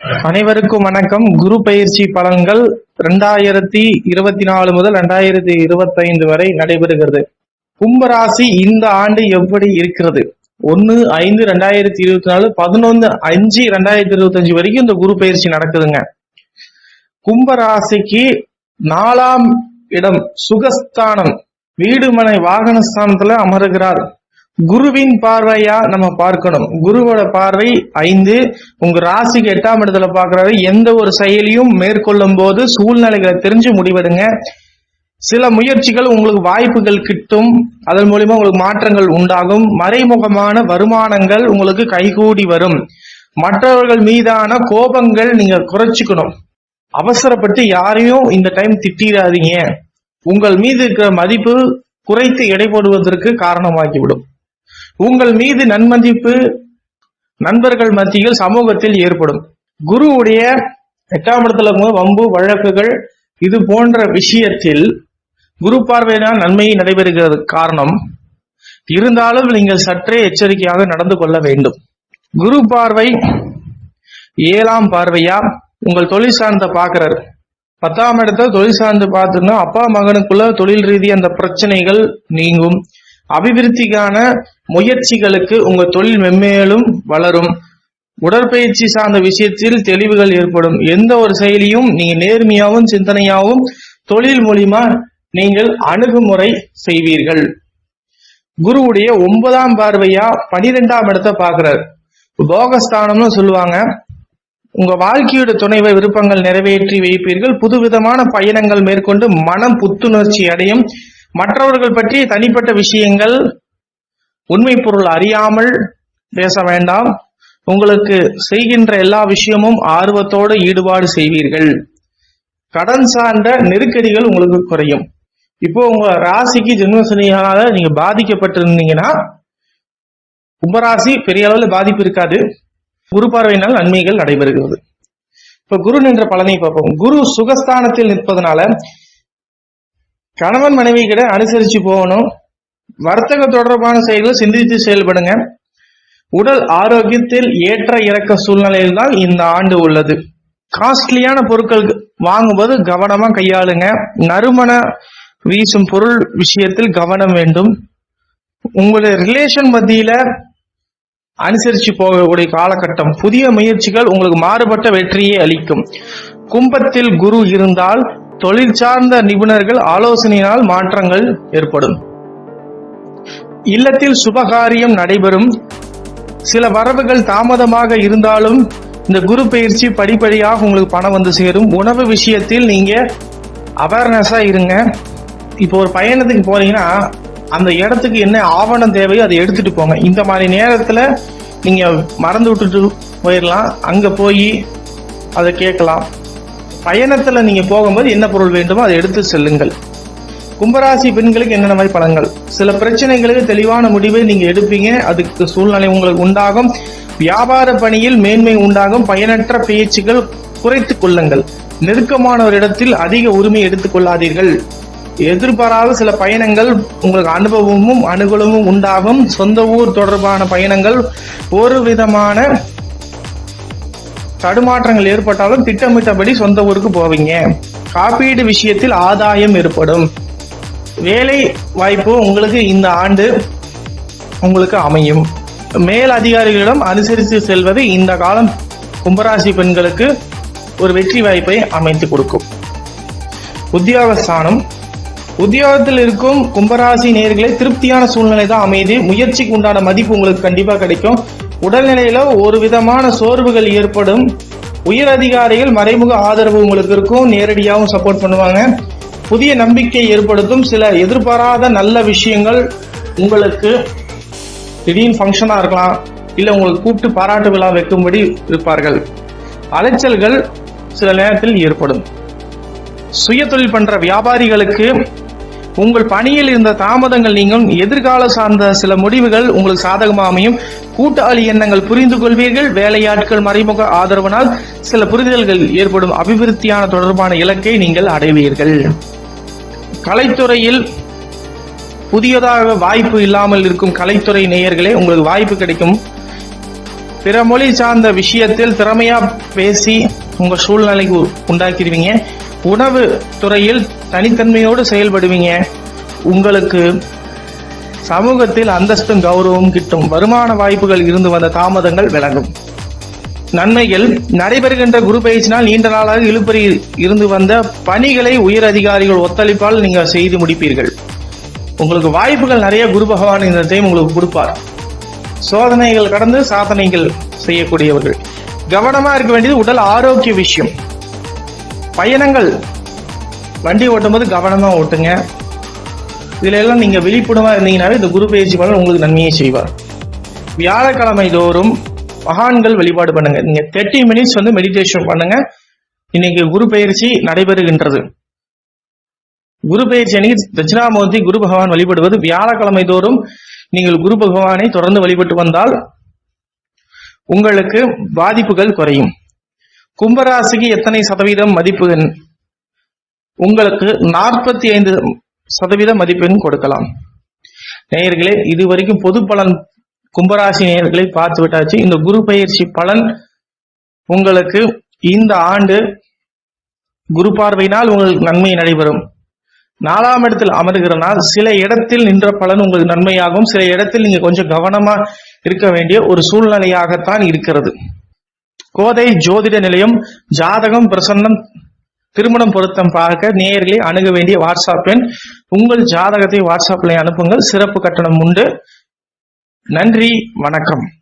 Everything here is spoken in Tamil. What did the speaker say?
அனைவருக்கும் வணக்கம். குரு பயிற்சி பலன்கள் ரெண்டாயிரத்தி இருபத்தி நாலு முதல் ரெண்டாயிரத்தி இருபத்தைந்து வரை நடைபெறுகிறது. கும்பராசி இந்த ஆண்டு எப்படி இருக்கிறது? ஒன்னு ஐந்து ரெண்டாயிரத்தி இருபத்தி நாலு பதினொன்னு அஞ்சு ரெண்டாயிரத்தி இருபத்தி அஞ்சு வரைக்கும் இந்த குரு பயிற்சி நடக்குதுங்க. கும்பராசிக்கு நாலாம் இடம் சுகஸ்தானம். வீடுமனை வாகனஸ்தானத்துல அமருகிறார். குருவின் பார்வையா நம்ம பார்க்கணும். குருவோட பார்வை ஐந்து உங்க ராசிக்கு எட்டாம் இடத்துல பாக்குறாரு எந்த ஒரு செயலியும் மேற்கொள்ளும் போது சூழ்நிலைகளை தெரிஞ்சு முடிவெடுங்க. சில முயற்சிகள் உங்களுக்கு வாய்ப்புகள் கிட்டும். அதன் மூலியமா உங்களுக்கு மாற்றங்கள் உண்டாகும். மறைமுகமான வருமானங்கள் உங்களுக்கு கைகூடி வரும். மற்றவர்கள் மீதான கோபங்கள் நீங்க குறைச்சிக்கணும். அவசரப்பட்டு யாரையும் இந்த டைம் திட்டிடாதீங்க உங்கள் மீது இருக்கிற மதிப்பு குறைத்து எடை போடுவதற்கு காரணமாகிவிடும். உங்கள் மீது நன்மதிப்பு நண்பர்கள் மத்தியில் சமூகத்தில் ஏற்படும். குருவுடைய எட்டாம் இடத்துல வம்பு வழக்குகள் இது போன்ற விஷயத்தில் குரு பார்வையினால் நன்மையை நடைபெறுகிறது. காரணம் இருந்தாலும் நீங்கள் சற்றே எச்சரிக்கையாக நடந்து கொள்ள வேண்டும். குரு பார்வை ஏழாம் பார்வையா? உங்கள் தொழில் சார்ந்த பாக்குறாரு பத்தாம் இடத்துல தொழில் சார்ந்து பார்த்தோம்னா அப்பா மகனுக்குள்ள தொழில் ரீதி அந்த பிரச்சனைகள் நீங்கும். அபிவிருத்திக்கான முயற்சிகளுக்கு உங்க தொழில் மென்மேலும் வளரும். உடற்பயிற்சி சார்ந்த விஷயத்தில் தெளிவுகள் ஏற்படும். எந்த ஒரு செயலியும் நீங்க நேர்மையாகவும் சிந்தனையாகவும் தொழில் மூலியமா நீங்கள் அணுகுமுறை செய்வீர்கள். குருவுடைய ஒன்பதாம் பார்வையா பனிரெண்டாம் இடத்தை பாக்குறாரு போகஸ்தானம்னு சொல்லுவாங்க. உங்க வாழ்க்கையோட துணைவை விருப்பங்கள் நிறைவேற்றி வைப்பீர்கள். புதுவிதமான பயணங்கள் மேற்கொண்டு மனம் புத்துணர்ச்சி அடையும். மற்றவர்கள் பற்றி தனிப்பட்ட விஷயங்கள் உண்மை பொருள் அறியாமல் பேச வேண்டாம். உங்களுக்கு செய்கின்ற எல்லா விஷயமும் ஆர்வத்தோடு ஈடுபாடு செய்வீர்கள். கடன் சார்ந்த நெருக்கடிகள் உங்களுக்கு குறையும். இப்போ உங்க ராசிக்கு ஜென்மசனியால நீங்க பாதிக்கப்பட்டிருந்தீங்கன்னா கும்பராசி பெரிய அளவில் பாதிப்பு இருக்காது. குரு பார்வையினால் நன்மைகள் நடைபெறுகிறது. இப்ப குரு நின்ற பலனை பார்ப்போம். குரு சுகஸ்தானத்தில் நிற்பதனால கணவன் மனைவி கிட்ட அனுசரிச்சு போகணும். வர்த்தக தொடர்பான செயல்கள் சிந்தித்து செயல்படுங்க. உடல் ஆரோக்கியத்தில் ஏற்ற இறக்க சூழ்நிலையில் தான் இந்த ஆண்டு உள்ளது. காஸ்ட்லியான பொருட்கள் வாங்கும்போது கவனமா கையாளுங்க. நறுமண வீசும் பொருள் விஷயத்தில் கவனம் வேண்டும். உங்களுடைய ரிலேஷன் மத்தியில அனுசரிச்சு போகக்கூடிய காலகட்டம். புதிய முயற்சிகள் உங்களுக்கு மாறுபட்ட வெற்றியை அளிக்கும். கும்பத்தில் குரு இருந்தால் தொழில் சார்ந்த நிபுணர்கள் ஆலோசனையினால் மாற்றங்கள் ஏற்படும். இல்லத்தில் சுபகாரியம் நடைபெறும். சில வரவுகள் தாமதமாக இருந்தாலும் இந்த குரு பயிற்சி படிப்படியாக உங்களுக்கு பணம் வந்து சேரும். உணவு விஷயத்தில் நீங்க அவேர்னஸா இருங்க. இப்போ ஒரு பயணத்துக்கு போனீங்கன்னா அந்த இடத்துக்கு என்ன ஆவணம் தேவையோ அதை எடுத்துட்டு போங்க. இந்த மாதிரி நேரத்துல நீங்க மறந்து விட்டுட்டு போயிடலாம் அங்க போய் அதை கேட்கலாம். பயணத்தில் நீங்கள் போகும்போது என்ன பொருள் வேண்டுமோ அதை எடுத்து செல்லுங்கள். கும்பராசி பெண்களுக்கு என்னென்ன மாதிரி பலன்கள்? சில பிரச்சனைகளுக்கு தெளிவான முடிவை நீங்கள் எடுப்பீங்க. அதுக்கு சூழ்நிலை உங்களுக்கு உண்டாகும். வியாபார பணியில் மேன்மை உண்டாகும். பயனற்ற பேச்சுகள் குறைத்து கொள்ளுங்கள். நெருக்கமான ஒரு இடத்தில் அதிக உரிமை எடுத்துக்கொள்ளாதீர்கள் எதிர்பாராத சில பயணங்கள் உங்களுக்கு அனுபவமும் அனுகூலமும் உண்டாகும். சொந்த ஊர் தொடர்பான பயணங்கள் ஒரு விதமான தடுமாற்றங்கள் ஏற்பட்டாலும் திட்டமிட்டபடி சொந்த ஊருக்கு போவீங்க. காப்பீடு விஷயத்தில் ஆதாயம் ஏற்படும். வேலை வாய்ப்பு உங்களுக்கு இந்த ஆண்டு உங்களுக்கு அமையும். மேல் அதிகாரிகளிடம் அனுசரித்து செல்வது இந்த காலம் கும்பராசி பெண்களுக்கு ஒரு வெற்றி வாய்ப்பை அமைத்து கொடுக்கும். உத்தியோகஸ்தானம். உத்தியோகத்தில் இருக்கும் கும்பராசி நேர்களை திருப்தியான சூழ்நிலை தான் அமைதி முயற்சிக்கு உண்டான மதிப்பு உங்களுக்கு கண்டிப்பா கிடைக்கும். உடல்நிலையில ஒரு விதமான சோர்வுகள் ஏற்படும். உயர் அதிகாரிகள் மறைமுக ஆதரவு உங்களுக்கு இருக்கும். நேரடியாகவும் சப்போர்ட் பண்ணுவாங்க. புதிய நம்பிக்கை ஏற்படுத்தும். சில எதிர்பாராத நல்ல விஷயங்கள் உங்களுக்கு திடீர்னு ஃபங்க்ஷனாக இருக்கலாம். இல்லை உங்களுக்கு கூப்பிட்டு பாராட்டு விழா வைக்கும்படி இருப்பார்கள். அலைச்சல்கள் சில நேரத்தில் ஏற்படும். சுய தொழில் பண்ற வியாபாரிகளுக்கு உங்கள் பணியில் இருந்த தாமதங்கள் நீங்கும். எதிர்கால சார்ந்த சில முடிவுகள் உங்களுக்கு சாதகமாக அமையும். கூட்டாளி எண்ணங்கள் புரிந்து கொள்வீர்கள். வேலையாட்கள் மறைமுக ஆதரவினால் சில புரிதல்கள் ஏற்படும். அபிவிருத்தியான தொடர்பான இலக்கை நீங்கள் அடைவீர்கள். கலைத்துறையில் புதியதாக வாய்ப்பு இல்லாமல் இருக்கும் கலைத்துறை நேயர்களே உங்களுக்கு வாய்ப்பு கிடைக்கும். பிற மொழி சார்ந்த விஷயத்தில் திறமையா பேசி உங்க சூழ்நிலைக்கு உ- உண்டாக்கிடுவீங்க. உணவு துறையில் தனித்தன்மையோடு செயல்படுவீங்க. உங்களுக்கு சமூகத்தில் அந்தஸ்தும் கௌரவம் கிட்டும். வருமான வாய்ப்புகள் இருந்து வந்த தாமதங்கள் விலகும். நன்மைகள். நடைபெறுகின்ற குரு பயிற்சினால் நீண்ட நாளாக இழுபறி இருந்து வந்த பணிகளை உயர் அதிகாரிகள் ஒத்துழைப்பால் நீங்க செய்து முடிப்பீர்கள். உங்களுக்கு வாய்ப்புகள் நிறைய குரு பகவான் இந்த டைம் உங்களுக்கு கொடுப்பார். சோதனைகள் கடந்து சாதனைகள் செய்யக்கூடியவர்கள். கவனமா இருக்க வேண்டியது உடல் ஆரோக்கிய விஷயம். பயணங்கள். வண்டி ஓட்டும் போது கவனமா ஓட்டுங்க. இதுல எல்லாம் நீங்க விழிப்புணர்வா இருந்தீங்கன்னாவே இந்த குரு பயிற்சி பலன் உங்களுக்கு நன்மையை செய்வார். வியாழக்கிழமை தோறும் மகான்கள் வழிபாடு பண்ணுங்க. நீங்க தேர்ட்டி மினிட்ஸ் வந்து மெடிடேஷன் பண்ணுங்க. இன்னைக்கு குரு பயிற்சி நடைபெறுகின்றது. குரு பயிற்சி அன்னைக்கு தட்சிணாமூர்த்தி குரு பகவான் வழிபடுவது. வியாழக்கிழமை தோறும் நீங்கள் குரு பகவானை தொடர்ந்து வழிபட்டு வந்தால் உங்களுக்கு பாதிப்புகள் குறையும். கும்பராசிக்கு எத்தனை சதவீதம் மதிப்பெண் உங்களுக்கு நாற்பத்தி ஐந்து சதவீத மதிப்பெண் கொடுக்கலாம். நேயர்களே இதுவரைக்கும் பொது பலன் கும்பராசி நேயர்களை பார்த்து விட்டாச்சு. இந்த குரு பயிற்சி பலன் உங்களுக்கு இந்த ஆண்டு குரு பார்வையினால் உங்களுக்கு நன்மை நடைபெறும். நாலாம் இடத்தில் அமர்கிறனால் சில இடத்தில் நின்ற பலன் உங்களுக்கு நன்மையாகும். சில இடத்தில் நீங்க கொஞ்சம் கவனமா இருக்க வேண்டிய ஒரு சூழ்நிலையாகத்தான் இருக்கிறது. கோதை ஜோதிட நிலையம் ஜாதகம் பிரசன்னம் திருமணம் பொருத்தம் பார்க்க நேயர்களை அணுக வேண்டிய வாட்ஸ்அப் எண். உங்கள் ஜாதகத்தை வாட்ஸ்அப்ல அனுப்புங்கள். சிறப்பு கட்டணம் உண்டு. நன்றி வணக்கம்.